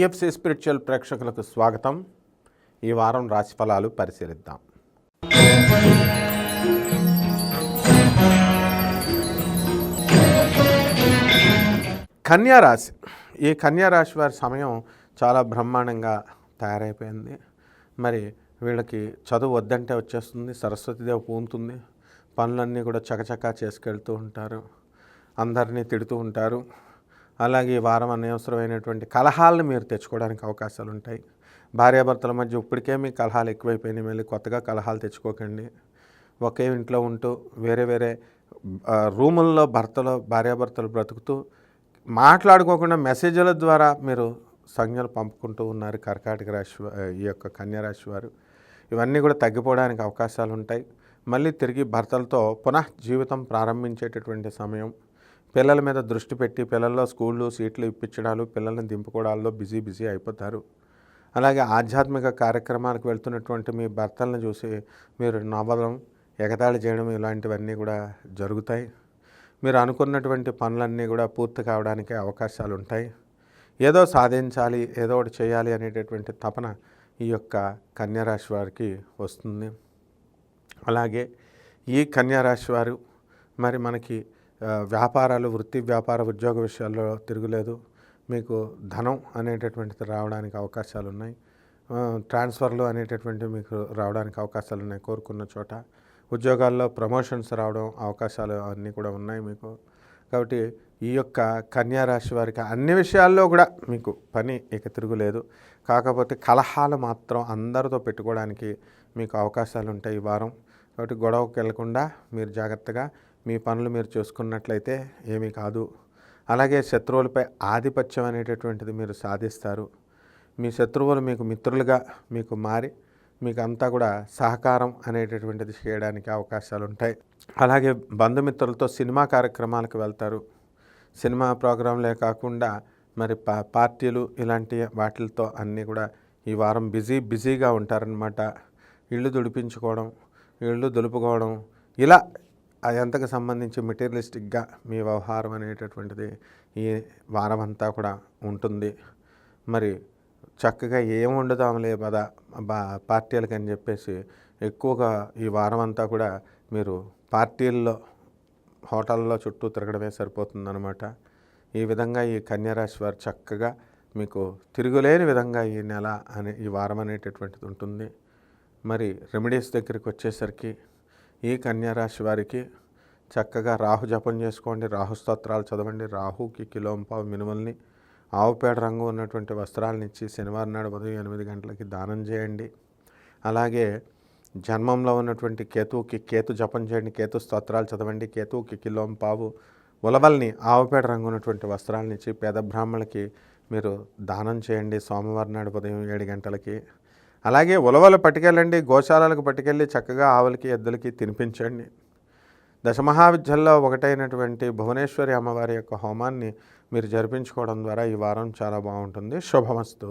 IFC spiritual ప్రేక్షకులకు స్వాగతం. ఈ వారం రాశి ఫలాలు పరిశీలిద్దాం. కన్యారాశి. ఈ కన్యారాశి వారి సమయం చాలా బ్రహ్మాండంగా తయారైపోయింది. మరి వీళ్ళకి చదువు వద్దంటే వచ్చేస్తుంది సరస్వతిదేవి పూంతుంది పనులన్నీ కూడా చకచకా చేసుకెళ్తూ ఉంటారు. అందరినీ తిడుతూ ఉంటారు. అలాగే ఈ వారం అనవసరమైనటువంటి కలహాలను మీరు తెచ్చుకోవడానికి అవకాశాలు ఉంటాయి. భార్యాభర్తల మధ్య ఇప్పటికే మీ కలహాలు ఎక్కువైపోయినాయి. మళ్ళీ కొత్తగా కలహాలు తెచ్చుకోకండి. ఒకే ఇంట్లో ఉంటూ వేరే వేరే రూముల్లో భర్తలు భార్యాభర్తలు బ్రతుకుతూ మాట్లాడుకోకుండా మెసేజ్ల ద్వారా మీరు సంజ్ఞలు పంపుకుంటూ ఉన్నారు కర్కాటక రాశి ఈ యొక్క కన్యారాశి వారు. ఇవన్నీ కూడా తగ్గిపోవడానికి అవకాశాలు ఉంటాయి. మళ్ళీ తిరిగి భర్తలతో పునః జీవితం ప్రారంభించేటటువంటి సమయం. పిల్లల మీద దృష్టి పెట్టి పిల్లల్లో స్కూళ్ళు సీట్లు ఇప్పించడాలు పిల్లల్ని దింపుకోవడాల్లో బిజీ బిజీ అయిపోతారు. అలాగే ఆధ్యాత్మిక కార్యక్రమాలకు వెళ్తున్నటువంటి మీ భర్తలను చూసి మీరు నవ్వడం ఎగతాళి చేయడం ఇలాంటివన్నీ కూడా జరుగుతాయి. మీరు అనుకున్నటువంటి పనులన్నీ కూడా పూర్తి కావడానికి అవకాశాలు ఉంటాయి ఏదో సాధించాలి ఏదో ఒకటి చేయాలి అనేటటువంటి తపన ఈ యొక్క కన్యారాశి వారికి వస్తుంది. అలాగే ఈ కన్యారాశి వారు మరి మనకి వ్యాపారాలు వృత్తి వ్యాపార ఉద్యోగ విషయాల్లో తిరుగులేదు. మీకు ధనం అనేటటువంటిది రావడానికి అవకాశాలు ఉన్నాయి ట్రాన్స్ఫర్లు అనేటటువంటివి మీకు రావడానికి అవకాశాలు ఉన్నాయి కోరుకున్న చోట. ఉద్యోగాల్లో ప్రమోషన్స్ రావడం అవకాశాలు అన్నీ కూడా ఉన్నాయి మీకు. కాబట్టి ఈ యొక్క కన్యా రాశి వారికి అన్ని విషయాల్లో కూడా మీకు పని ఇక తిరుగులేదు. కాకపోతే కలహాలు మాత్రం అందరితో పెట్టుకోవడానికి మీకు అవకాశాలు ఉంటాయి ఈ వారం. కాబట్టి గొడవకు వెళ్ళకుండా మీరు జాగ్రత్తగా మీ పనులు మీరు చూసుకున్నట్లయితే ఏమీ కాదు. అలాగే శత్రువులపై ఆధిపత్యం అనేటటువంటిది మీరు సాధిస్తారు. మీ శత్రువులు మీకు మిత్రులుగా మీకు మారి మీకు అంతా కూడా సహకారం అనేటటువంటిది చేయడానికి అవకాశాలు ఉంటాయి అలాగే బంధుమిత్రులతో సినిమా కార్యక్రమాలకు వెళ్తారు. సినిమా ప్రోగ్రాంలే కాకుండా మరి పా పార్టీలు ఇలాంటి వాటిలతో అన్నీ కూడా ఈ వారం బిజీ బిజీగా ఉంటారనమాట ఇళ్ళు దుడిపించుకోవడం ఇళ్ళు దులుపుకోవడం ఇలా అదంతకు సంబంధించి మెటీరియలిస్టిక్గా మీ వ్యవహారం అనేటటువంటిది ఈ వారం అంతా కూడా ఉంటుంది. మరి చక్కగా ఏం వండుదాంలే పద బా పార్టీలకి అని చెప్పేసి ఎక్కువగా ఈ వారం అంతా కూడా మీరు పార్టీల్లో హోటల్లో చుట్టూ తిరగడమే సరిపోతుందన్నమాట. ఈ విధంగా ఈ కన్యారాశి వారు చక్కగా మీకు తిరుగులేని విధంగా ఈ నెల అనే ఈ వారం అనేటటువంటిది ఉంటుంది. మరి రెమెడీస్ దగ్గరికి వచ్చేసరికి ఈ కన్యారాశి వారికి చక్కగా రాహు జపం చేసుకోండి రాహు స్తోత్రాలు చదవండి రాహుకి కిలోంపావు మినుమల్ని ఆవుపేడ రంగు ఉన్నటువంటి వస్త్రాలను ఇచ్చి శనివారం నాడు ఉదయం ఎనిమిది గంటలకి దానం చేయండి. అలాగే జన్మంలో ఉన్నటువంటి కేతువుకి కేతు జపం చేయండి కేతు స్తోత్రాలు చదవండి కేతువుకి కిలోంపావు ఉలవల్ని ఆవుపేడ రంగు ఉన్నటువంటి వస్త్రాలను ఇచ్చి పేద బ్రాహ్మణులకి మీరు దానం చేయండి. సోమవారం నాడు ఉదయం ఏడు గంటలకి అలాగే ఉలవలు పట్టుకెళ్ళండి గోశాలలకు పట్టుకెళ్ళి చక్కగా ఆవులకి ఎద్దులకి తినిపించండి. దశమహావిద్యల్లో ఒకటైనటువంటి భువనేశ్వరి అమ్మవారి యొక్క హోమాన్ని మీరు జరిపించుకోవడం ద్వారా ఈ వారం చాలా బాగుంటుంది. శుభమస్తు.